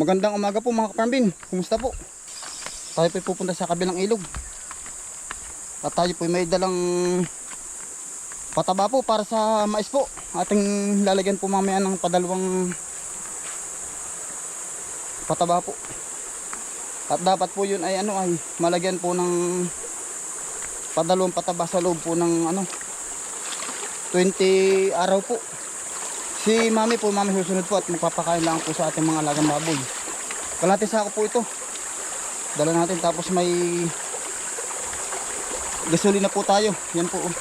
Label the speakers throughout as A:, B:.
A: Magandang umaga po mga kaparambin. Kumusta po? Tayo po pupunta sa kabilang ilog. At tayo po may dalang pataba po para sa mais po. Ating lalagyan po mamaya ng padalawang pataba po. At dapat po yun ay ano ay malagyan po ng padalawang pataba sa loob po ng ano 20 araw po. Si mami po, mami susunod po at magpapakain lang po sa ating mga alagang baboy. Kalahati sako po ito. Dala natin tapos may gasolina po tayo. Yan po. oh.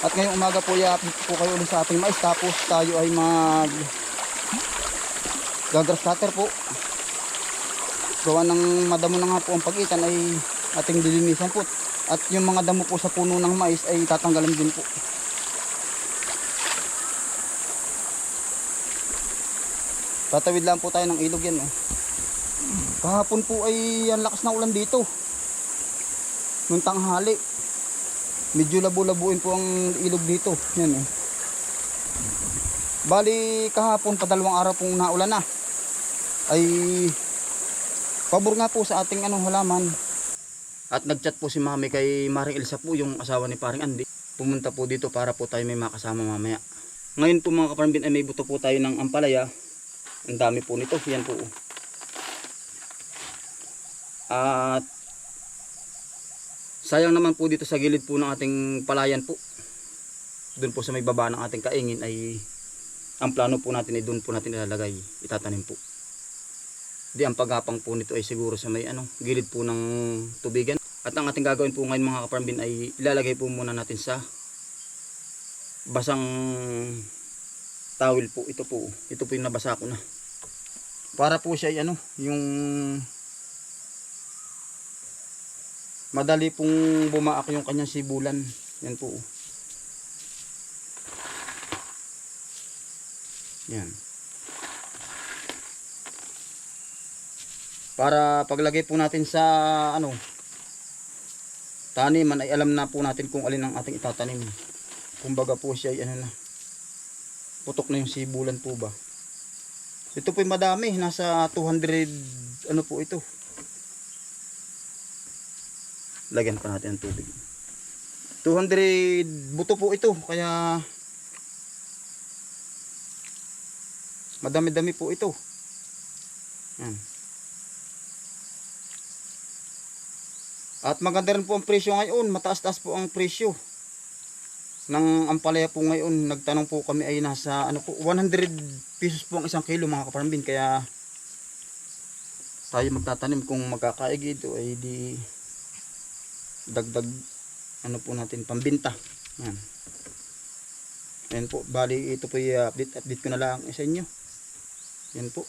A: At ngayong umaga po, i-update po kayo ulit sa ating mais. Tapos tayo ay mag gagrass cutter po. Gawa ng madamo na nga po ang pagitan ay ating dilinisan po. At yung mga damo po sa puno ng mais ay tatanggalan din po. Tatawid lang po tayo ng ilog yan. Oh. Kahapon po ay ang lakas na ulan dito. Nung tanghali. Medyo labo-labuin po ang ilog dito. Yan oh. Bali kahapon pa dalawang araw pong naulan na. Ay pabor nga po sa ating anong halaman. At nagchat po si Mami kay Maring Elsa po yung asawa ni Paring Andy. Pumunta po dito para po tayo may makasama mamaya. Ngayon po mga kaparambin ay may buto po tayo ng ampalaya. Ang dami po nito. Yan po. At sayang naman po dito sa gilid po ng ating palayan po. Doon po sa may baba ng ating kaingin ay ang plano po natin ay doon po natin ilalagay. Itatanim po. Di ang paghapang po nito ay siguro sa may ano, gilid po ng tubigan. At ang ating gagawin po ngayon mga kaparambin ay ilalagay po muna natin sa basang towel po. Ito po. Ito po yung nabasa ko na. Para po siya ano, yung madali pong bumaak yung kanyang sibulan. Yan po. Yan. Para paglagay po natin sa ano taniman ay alam na po natin kung alin ang ating itatanim. Kumbaga po siya ay ano na putok na yung sibulan po ba. Ito po ay madami, nasa 200 ano po ito. Lagyan pa natin ng tubig. 200 buto po ito, kaya madami-dami po ito. Yan. At maganda rin po ang presyo ngayon, mataas-taas po ang presyo ng ampalaya po ngayon nagtanong po kami ay nasa ano po 100 pesos po ang isang kilo mga kaparambin. Kaya tayo magtatanim. Kung magkakaigid o ay di dagdag ano po natin pambinta. Yan. Yan po. Bali ito po i-update update. Ko na lang sa inyo. Yan po.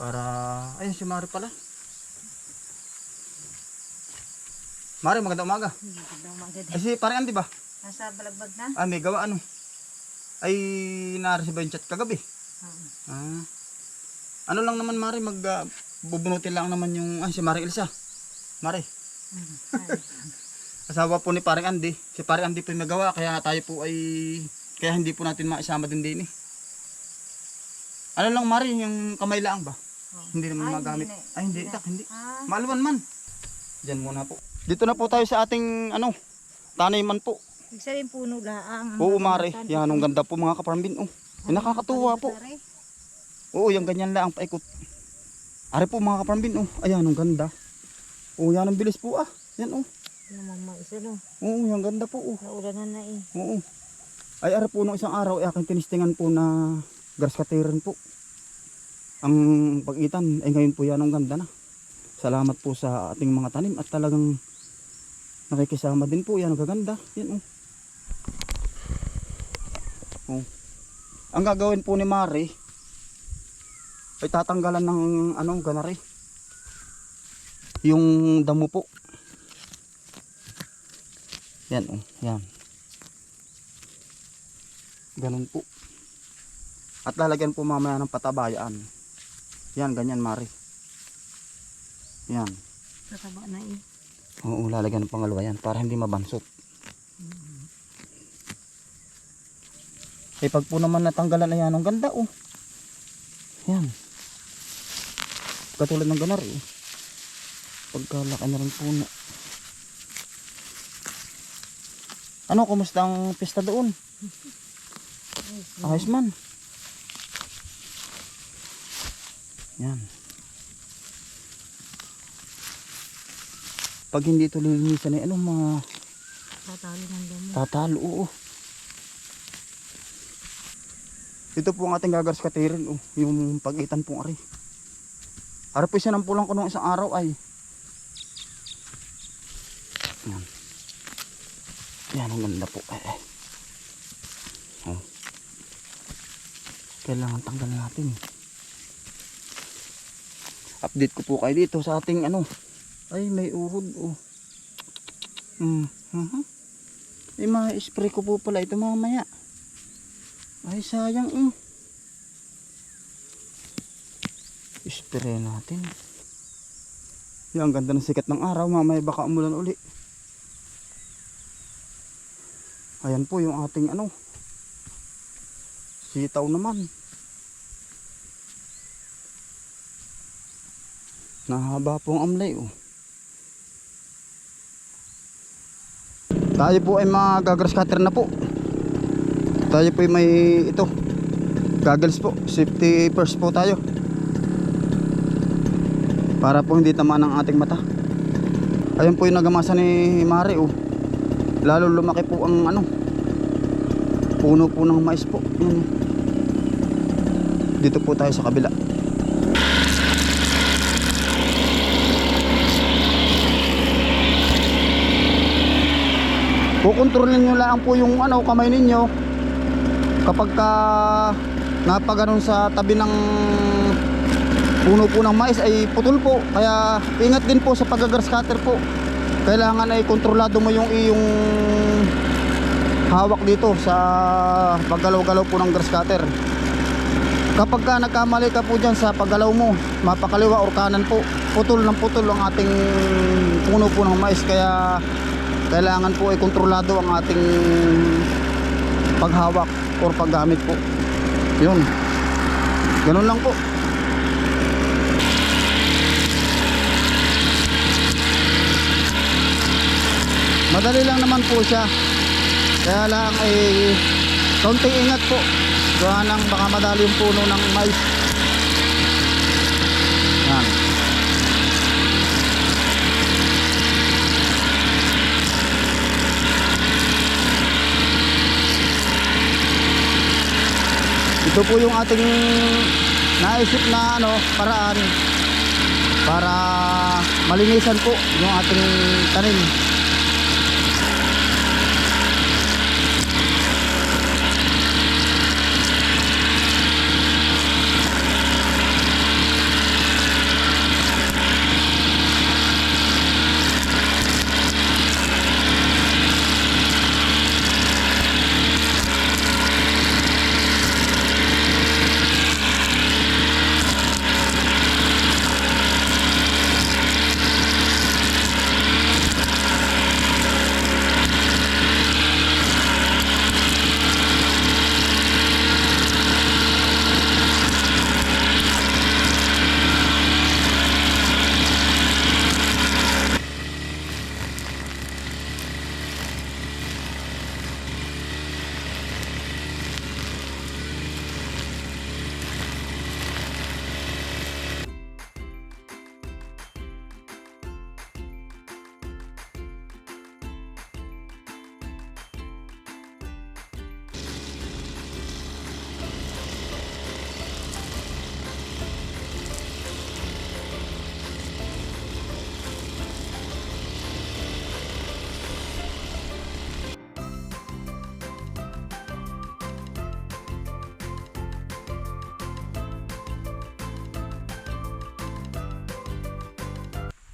A: Para ayun si Mari pala Mari magandang umaga
B: Magandang umaga din.
A: ay si pare di ba
B: Nasa balagbag na?
A: Ah, may gawa ano? Ay, na-receive yung chat kagabi?
B: Oo.
A: Ah. Ano lang naman, Mari, mag... ah, bubunutin lang naman yung... Ay, si Mari Elsa. Mari,
B: Mm. Ay,
A: asawa po ni Paring Andy. Si Paring Andy po yung nagawa, kaya tayo po ay... Kaya hindi po natin maisama din din eh. Ano lang, Mari, yung kamay lang ba?
B: oo.
A: Hindi naman
B: Ay,
A: magamit.
B: hindi na-
A: Ay, hindi, itak, hindi.
B: Ah,
A: Maluwan man. Diyan muna po. Dito na po tayo sa ating, ano, taniman po.
B: ibig sabihin puno laang.
A: Oo, Mari. Yan, ang ganda po mga kaparambin. Oh, Ay, nakakatuwa po. Oo, yung ganyan lang ang paikot. Ari po mga kaparambin, oh. Ayan, ang ganda. Oh, yan ang bilis po ah. Yan oh.
B: Namang maisa no.
A: Oo, yung ganda po oh.
B: Naulanan na eh.
A: Oo. Ay, ari po nung isang araw, ay aking tinistingan po na grass cutteren po. Ang pagitan, ay ngayon po yan ang ganda na. Salamat po sa ating mga tanim at talagang nakikisama din po. Yan, gaganda. Yan oh. Oh. Ang gagawin po ni Mari, ay tatanggalan ng ano, ganari. Yung damo po. Yan oh, yan. Ganun po. At lalagyan po mamaya ng patabayaan. Yan, ganyan Mari. Yan.
B: Tataba na eh.
A: Oo, lalagyan ng pangalawa yan para hindi mabansot. Eh pag po naman natanggalan ayan, ang ganda oh. Yan. Katulad ng ganar eh. Pagkalaki na rin puno. Ano, kumusta ang pista doon? Ayos man. Yan. Pag hindi ito lilinisan ay ano mga
B: Tatalo ng damo.
A: tatalo oo. Ito po ang ating gagars katirin oh, yung pagitan pong ari. Ari po isa ng pulang ko nung isang araw ay. Yan. Yan ang ganda po. Eh, eh. Oh. Kailangan tanggalin natin. Update ko po kayo dito sa ating ano. Ay may urod oh. Hmm. mhm. Eh, ma-spray ko po pala ito mamaya. Ay, sayang eh. Spray natin. Yan, ang ganda ng sikat ng araw. Mamaya baka umulan uli. Ayan po yung ating ano. Sitaw naman. Nahaba po ang amlay oh. Tayo po ay mga gagrass cutter na po. Tayo po ay may ito. Goggles po. Safety first po tayo. Para po hindi tamaan ang ating mata. Ayun po yung nagamasa ni Mari oh. Lalo lumaki po ang ano. Puno po ng mais po. Dito po tayo sa kabila. Kukontrolin nyo lang po yung ano, kamay ninyo. Kapag ka napaganon sa tabi ng puno po ng mais ay putol po. Kaya ingat din po sa paggagrass cutter po. Kailangan ay kontrolado mo yung iyong hawak dito sa paggalaw-galaw po ng grass cutter. Kapag ka nagkamali ka po dyan sa paggalaw mo mapakaliwa or kanan po putol ng putol ang ating puno po ng mais. Kaya kailangan po ay kontrolado ang ating paghawak or paggamit po. Yun. Ganun lang po. Madali lang naman po siya. Kaya lang ay kaunting ingat po. Gawa ng baka madali yung puno ng mais ito po yung ating naisip na ano paraan para malinisan po yung ating tanim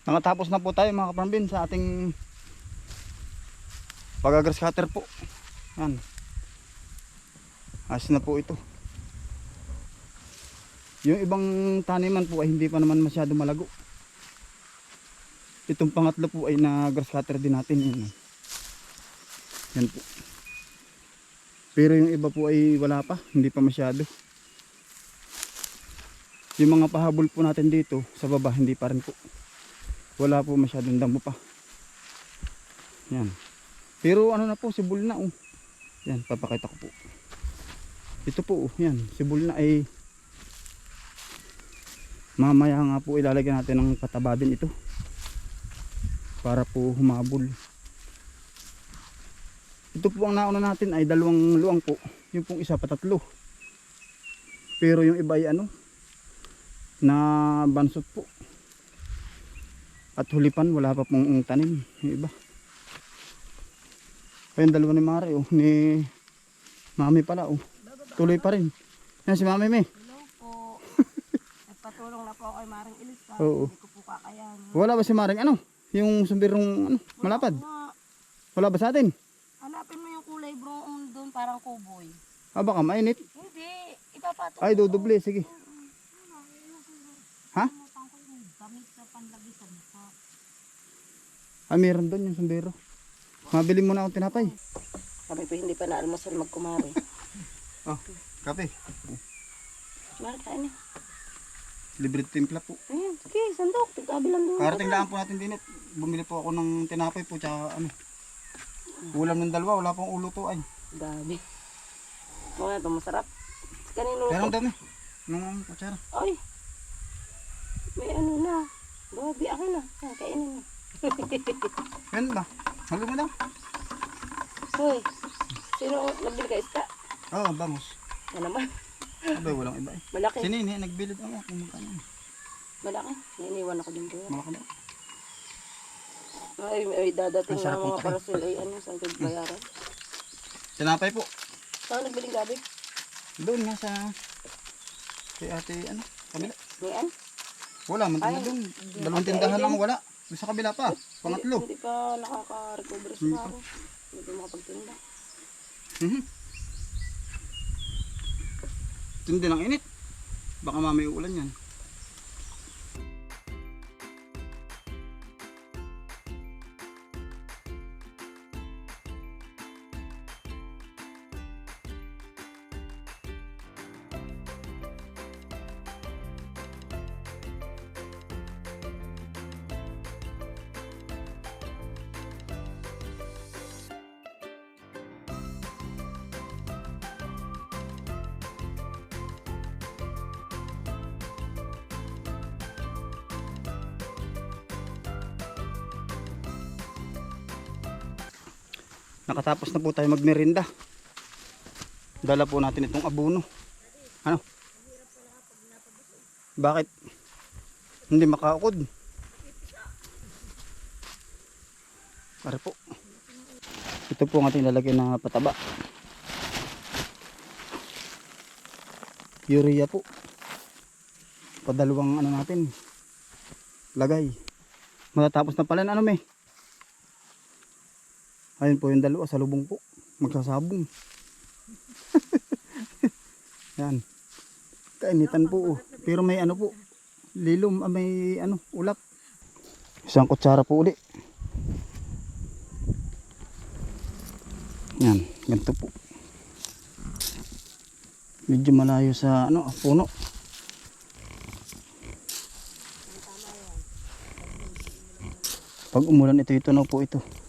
A: Nakatapos na po tayo mga kaparambin sa ating pagagrass cutter po. Yan. Ayos na po ito. Yung ibang taniman po ay hindi pa naman masyado malago. Itong pangatlo po ay na grass cutter din natin. Yan, yan po. Pero yung iba po ay wala pa, hindi pa masyado. Yung mga pahabol po natin dito sa baba, hindi pa rin po. Wala po masyadong damo pa. Yan. Pero ano na po, sibol na oh. Yan, papakita ko po. Ito po, oh, yan, sibol na ay mamaya nga po ilalagyan natin ng pataba din ito. Para po humabol. Ito po ang nauna natin ay dalawang luang po. Yung pong isa patatlo. Pero yung iba ay ano, na bansot po. At hulipan, wala pa pong tanim. Yung iba. Ayun, dalawa ni Mare, oh, ni Mami pala, oh. Tuloy pa rin. Yan si Mami, me.
B: Hello po. Nagpatulong na po ako kay Maring Elisa.
A: Oo.
B: Hindi ko po kakayanin.
A: Wala ba si Maring, ano? Yung sumbirong, ano, malapad?
B: Na,
A: Wala ba sa atin?
B: hanapin mo yung kulay brown doon parang kuboy.
A: Ah, baka mainit.
B: Hindi. Ipapatong
A: Ay, duduble, sige. Ha?
B: Gamit sa panlabisan ko.
A: Ah, meron doon yung sumbiro. Mabili mo na akong tinapay.
B: Kami po hindi pa na-almusal magkumari.
A: Oh, kape.
B: Mari kain niya.
A: Libre timpla po.
B: Ayan, sige, sandok. Tigtabi lang doon.
A: Karating daan po natin din. Bumili po ako ng tinapay po tsaka ano. Ulam ng dalawa, wala pong ulo to ay.
B: Gabi. Mga ito, masarap. Kanino
A: ang dami. Nung ang kutsara.
B: Ay. May ano na. Gabi, akin na. Ah, kainin mo.
A: Yan ba? Halo mo daw.
B: Hoy. Sino nagbili ka isda?
A: Oo, oh, bangus.
B: Yan naman.
A: Abay, walang iba eh.
B: Malaki.
A: Si Nini, nagbilid ako kung magkano.
B: Malaki. Nainiwan ako din doon.
A: Malaki daw.
B: Ay, may dadating na mga
A: kain.
B: parcel. Ay, ano, saan ko bayaran?
A: Tinapay po.
B: Saan nagbiling gabi?
A: Doon nga sa... Kay ate, ano? Kabila.
B: Nian?
A: Wala, man
B: Ay,
A: doon. Dalawang tindahan lang wala. Doon sa kabila pa. Pangatlo.
B: Hindi, hindi pa nakaka-recover sa
A: Hindi
B: ako. Hindi pa makapagtinda.
A: Mhm. Tindi ng init. Baka mamay ulan yan. Nakatapos na po tayo magmerinda. Dala po natin itong abuno. Ano? Bakit? Hindi makaukod. Pare po. Ito po ang ating lalagyan na pataba. Urea po. Padalawang ano natin. Lagay. Matatapos na pala na ano may. Ayun po yung dalawa sa lubong po. Magsasabong. Yan. Kainitan po. oh. Pero may ano po. Lilom, ah, may ano, ulap. Isang kutsara po uli. Yan, ganito po. Medyo malayo sa ano, puno. Pag umulan ito, ito na po ito.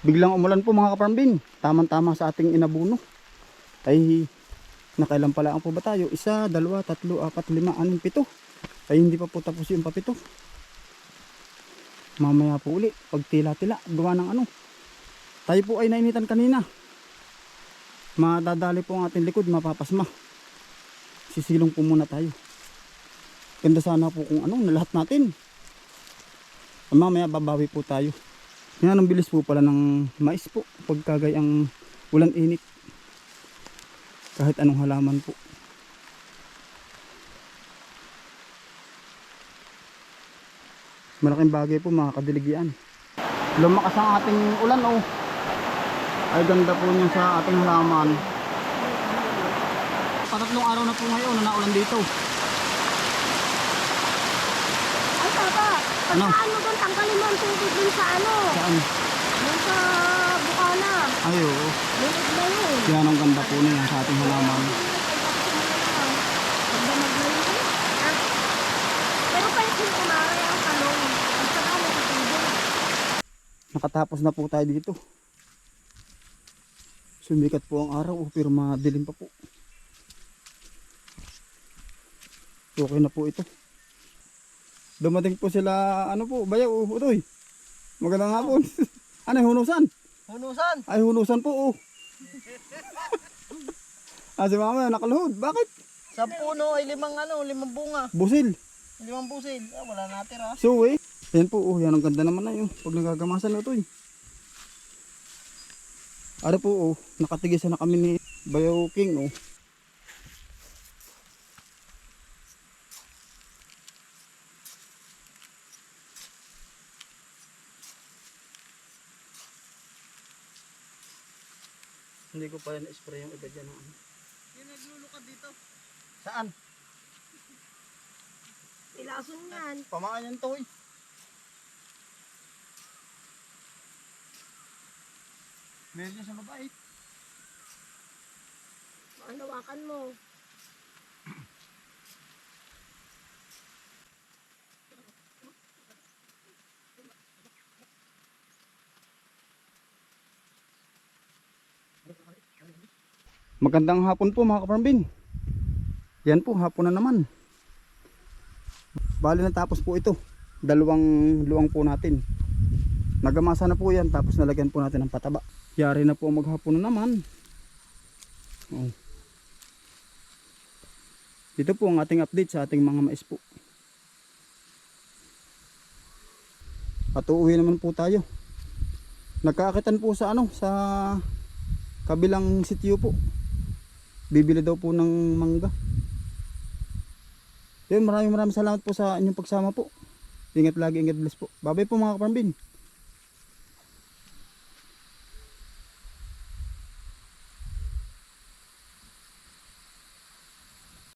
A: Biglang umulan po mga kaparambin. Tamang-tama sa ating inabuno. Ay nakailan pala ang po ba tayo? Isa, dalawa, tatlo, apat, lima, anim, pito. Ay hindi pa po tapos yung papito. Mamaya po uli, pag tila-tila, gawa ng ano. Tayo po ay nainitan kanina. Madadali po ang ating likod, mapapasma. Sisilong po muna tayo. Ganda sana po kung ano, na lahat natin. Mamaya babawi po tayo. Yan ang bilis po pala ng mais po. Pagkagay ang ulan init. Kahit anong halaman po. Malaking bagay po mga kadiligyan. Lumakas ang ating ulan oh. Ay ganda po niya sa ating halaman. Patatlong araw na po ngayon na naulan dito.
B: Ay,
A: Ano?
B: mo doon, tanggalin mo ang tubig dun sa ano,
A: Saan?
B: dun sa bukana.
A: Ay oo.
B: Lilig na yun.
A: Yan ang ganda po niya sa ating halaman.
B: Pero kahit yung umaray ang talong, ang saka mo.
A: Nakatapos na po tayo dito. Sumikat po ang araw oh, pero madilim pa po. Okay na po ito. Dumating po sila, ano po, bayaw, oh, utoy. Magandang hapon. ano, hunusan?
C: Hunusan.
A: Ay, hunusan po, oh. ah, si mama, nakaluhod. Bakit?
C: Sa puno ay limang ano, limang bunga.
A: Busil.
C: Limang busil. Ah, wala natira.
A: So, eh. Yan po, oh, yan ang ganda naman na yun. Pag nagagamasan na ito, eh. Ano po, oh, nakatigisan na kami ni Bayaw King, oh. Hindi ko pa na-spray yung iba dyan. Ano.
C: Yung naglulukad dito.
A: Saan?
B: Ilason yan.
A: Pamaan yan to, eh. Meron dyan sa babae.
B: Manawakan mo.
A: Magandang hapon po mga kaparambin. Yan po, hapon na naman. Bali natapos po ito. Dalawang luwang po natin. Nagamasa na po yan tapos nalagyan po natin ng pataba. Yari na po maghapon na naman. Oh. Dito po ang ating update sa ating mga mais po. At uuwi naman po tayo. Nagkaakitan po sa ano, sa kabilang sityo po. Bibili daw po ng mangga. Yun, maraming maraming salamat po sa inyong pagsama po. Ingat lagi, ingat bless po. Babay po mga kaparambin.